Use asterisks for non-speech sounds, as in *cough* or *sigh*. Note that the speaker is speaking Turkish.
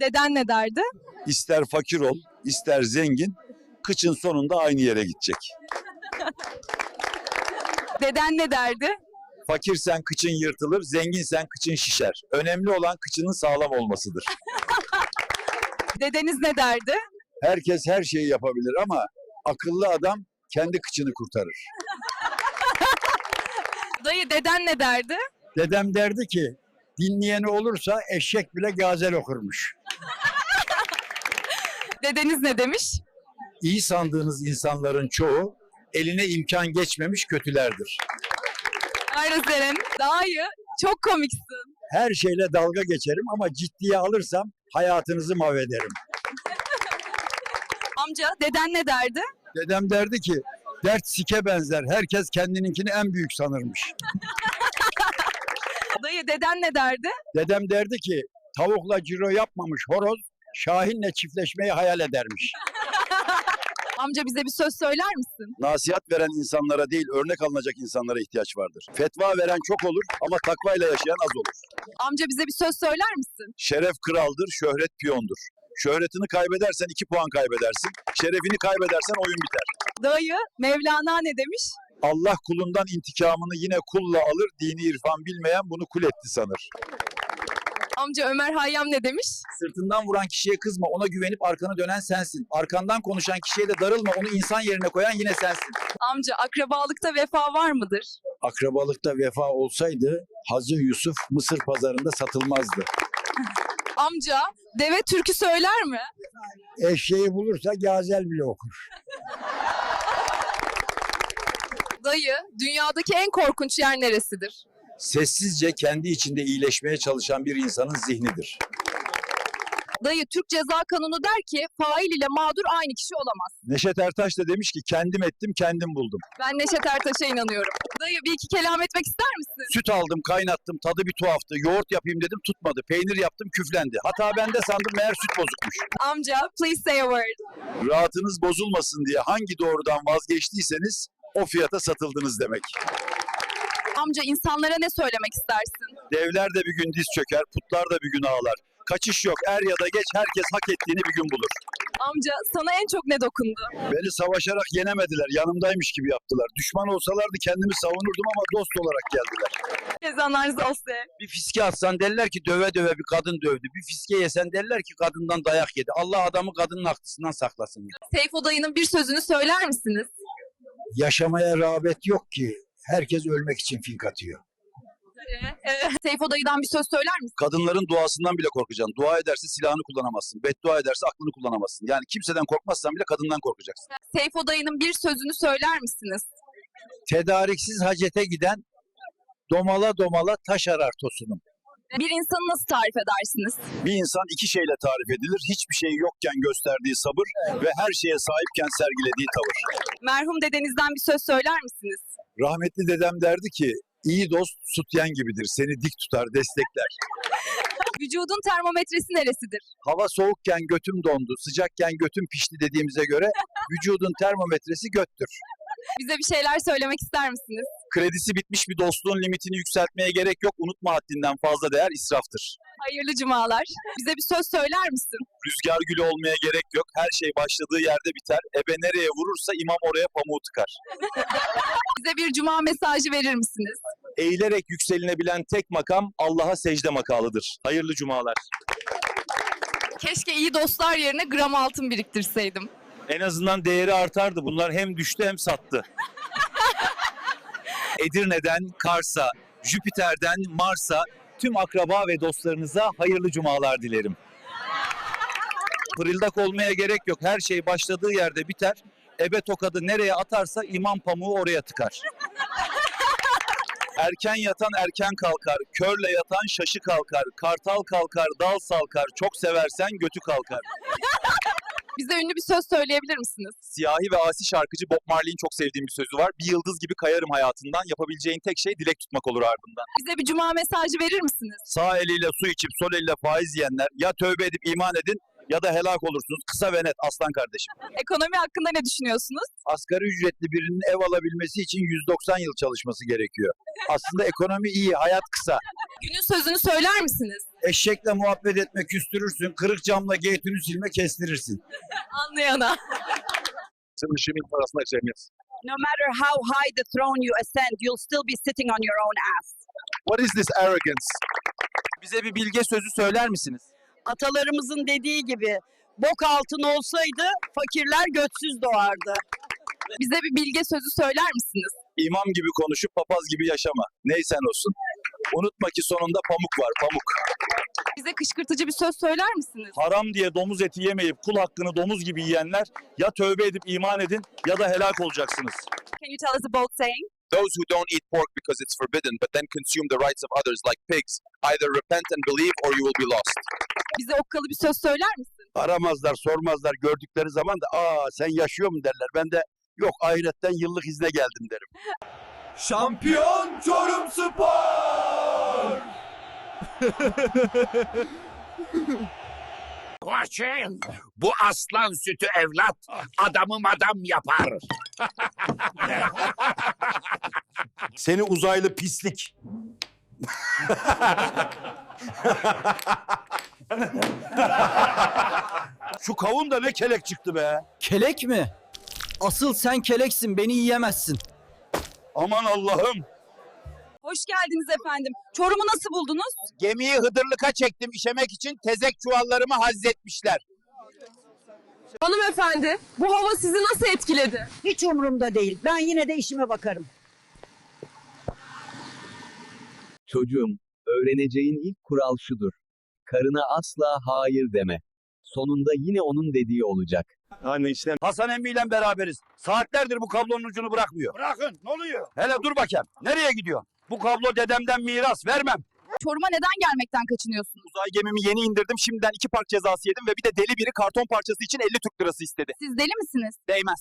Deden ne derdi? İster fakir ol, ister zengin, kıçın sonunda aynı yere gidecek. *laughs* Deden ne derdi? Fakirsen kıçın yırtılır, zenginsen kıçın şişer. Önemli olan kıçının sağlam olmasıdır. *laughs* Dedeniz ne derdi? Herkes her şeyi yapabilir ama akıllı adam kendi kıçını kurtarır. *laughs* Dayı deden ne derdi? Dedem derdi ki dinleyeni olursa eşek bile gazel okurmuş. *laughs* Dedeniz ne demiş? İyi sandığınız insanların çoğu eline imkan geçmemiş kötülerdir. Ayrı senin. Dayı çok komiksin. Her şeyle dalga geçerim ama ciddiye alırsam hayatınızı mahvederim. *laughs* Amca deden ne derdi? Dedem derdi ki dert sike benzer. Herkes kendininkini en büyük sanırmış. *laughs* Dayı deden ne derdi? Dedem derdi ki tavukla ciro yapmamış horoz Şahin'le çiftleşmeyi hayal edermiş. *laughs* Amca bize bir söz söyler misin? Nasihat veren insanlara değil, örnek alınacak insanlara ihtiyaç vardır. Fetva veren çok olur ama takvayla yaşayan az olur. Amca bize bir söz söyler misin? Şeref kraldır, şöhret piyondur. Şöhretini kaybedersen iki puan kaybedersin. Şerefini kaybedersen oyun biter. Dayı Mevlana ne demiş? Allah kulundan intikamını yine kulla alır. Dini irfan bilmeyen bunu kul etti sanır. Amca Ömer Hayyam ne demiş? Sırtından vuran kişiye kızma, ona güvenip arkanı dönen sensin. Arkandan konuşan kişiye de darılma, onu insan yerine koyan yine sensin. Amca akrabalıkta vefa var mıdır? Akrabalıkta vefa olsaydı Hazı Yusuf Mısır pazarında satılmazdı. *laughs* Amca deve türkü söyler mi? Eşeği bulursa gazel bile okur. Dayı dünyadaki en korkunç yer neresidir? Sessizce kendi içinde iyileşmeye çalışan bir insanın zihnidir. Dayı Türk Ceza Kanunu der ki fail ile mağdur aynı kişi olamaz. Neşet Ertaş da demiş ki kendim ettim kendim buldum. Ben Neşet Ertaş'a inanıyorum. Dayı bir iki kelam etmek ister misin? Süt aldım kaynattım tadı bir tuhaftı. Yoğurt yapayım dedim tutmadı. Peynir yaptım küflendi. Hata bende sandım meğer süt bozukmuş. Amca please say a word. Rahatınız bozulmasın diye hangi doğrudan vazgeçtiyseniz o fiyata satıldınız demek. Amca insanlara ne söylemek istersin? Devler de bir gün diz çöker, putlar da bir gün ağlar. Kaçış yok, er ya da geç herkes hak ettiğini bir gün bulur. Amca sana en çok ne dokundu? Beni savaşarak yenemediler, yanımdaymış gibi yaptılar. Düşman olsalardı kendimi savunurdum ama dost olarak geldiler. Cezanlarınız olsun. Bir fiske atsan derler ki döve döve bir kadın dövdü. Bir fiske yesen derler ki kadından dayak yedi. Allah adamı kadının haklısından saklasın. Seyfo dayının bir sözünü söyler misiniz? Yaşamaya rağbet yok ki. Herkes ölmek için fink atıyor. Seyfo dayıdan bir söz söyler misin? Kadınların duasından bile korkacaksın. Dua ederse silahını kullanamazsın. Beddua ederse aklını kullanamazsın. Yani kimseden korkmazsan bile kadından korkacaksın. Seyfo dayının bir sözünü söyler misiniz? Tedariksiz hacete giden domala domala taş arar tosunum. Bir insanı nasıl tarif edersiniz? Bir insan iki şeyle tarif edilir. Hiçbir şey yokken gösterdiği sabır ve her şeye sahipken sergilediği tavır. Merhum dedenizden bir söz söyler misiniz? Rahmetli dedem derdi ki, iyi dost sütyen gibidir. Seni dik tutar, destekler. *laughs* Vücudun termometresi neresidir? Hava soğukken götüm dondu, sıcakken götüm pişti dediğimize göre *laughs* vücudun termometresi göttür. Bize bir şeyler söylemek ister misiniz? Kredisi bitmiş bir dostluğun limitini yükseltmeye gerek yok. Unutma haddinden fazla değer israftır. Hayırlı cumalar. Bize bir söz söyler misin? Rüzgar gülü olmaya gerek yok. Her şey başladığı yerde biter. Ebe nereye vurursa imam oraya pamuğu tıkar. *laughs* Bize bir cuma mesajı verir misiniz? Eğilerek yükselinebilen tek makam Allah'a secde makalıdır. Hayırlı cumalar. Keşke iyi dostlar yerine gram altın biriktirseydim. En azından değeri artardı. Bunlar hem düştü hem sattı. Edirne'den Kars'a, Jüpiter'den Mars'a tüm akraba ve dostlarınıza hayırlı cumalar dilerim. Fırıldak olmaya gerek yok. Her şey başladığı yerde biter. Ebe tokadı nereye atarsa imam pamuğu oraya tıkar. Erken yatan erken kalkar, körle yatan şaşı kalkar, kartal kalkar, dal salkar, çok seversen götü kalkar. Bize ünlü bir söz söyleyebilir misiniz? Siyahi ve asi şarkıcı Bob Marley'in çok sevdiğim bir sözü var. Bir yıldız gibi kayarım hayatından. Yapabileceğin tek şey dilek tutmak olur ardından. Bize bir cuma mesajı verir misiniz? Sağ eliyle su içip sol eliyle faiz yiyenler ya tövbe edip iman edin ya da helak olursunuz. Kısa ve net aslan kardeşim. Ekonomi hakkında ne düşünüyorsunuz? Asgari ücretli birinin ev alabilmesi için 190 yıl çalışması gerekiyor. Aslında ekonomi iyi, hayat kısa. Günün sözünü söyler misiniz? Eşekle muhabbet etme küstürürsün, kırık camla geytini silme kestirirsin. *laughs* Anlayana. no matter how high the throne you ascend, you'll still be sitting on your own ass. What is this arrogance? Bize bir bilge sözü söyler misiniz? Atalarımızın dediği gibi bok altın olsaydı fakirler götsüz doğardı. Bize bir bilge sözü söyler misiniz? İmam gibi konuşup papaz gibi yaşama. Neysen olsun. Unutma ki sonunda pamuk var, pamuk. Bize kışkırtıcı bir söz söyler misiniz? haram diye domuz eti yemeyip kul hakkını domuz gibi yiyenler ya tövbe edip iman edin ya da helak olacaksınız. Can you tell us a bold saying? Those who don't eat pork because it's forbidden, but then consume the rights of others like pigs, either repent and believe or you will be lost. Bize okkalı bir söz söyler misin? Aramazlar, sormazlar. Gördükleri zaman da aa sen yaşıyor mu derler. Ben de yok ahiretten yıllık izne geldim derim. *laughs* Şampiyon Çorum Spor! *laughs* Koçum, bu aslan sütü evlat adamım adam yapar. *laughs* Seni uzaylı pislik. *laughs* Şu kavun da ne kelek çıktı be. Kelek mi? Asıl sen keleksin, beni yiyemezsin. Aman Allah'ım. Hoş geldiniz efendim. Çorum'u nasıl buldunuz? Gemiyi Hıdırlık'a çektim işemek için tezek çuvallarımı hazzetmişler. Hanımefendi, bu hava sizi nasıl etkiledi? Hiç umurumda değil. Ben yine de işime bakarım. Çocuğum, öğreneceğin ilk kural şudur. Karına asla hayır deme. Sonunda yine onun dediği olacak. Anne işte Hasan emmiyle beraberiz. Saatlerdir bu kablonun ucunu bırakmıyor. bırakın ne oluyor? Hele dur bakayım. Nereye gidiyorsun? Bu kablo dedemden miras. Vermem. Çorum'a neden gelmekten kaçınıyorsunuz? Uzay gemimi yeni indirdim. Şimdiden iki park cezası yedim ve bir de deli biri karton parçası için 50 Türk lirası istedi. Siz deli misiniz? Değmez.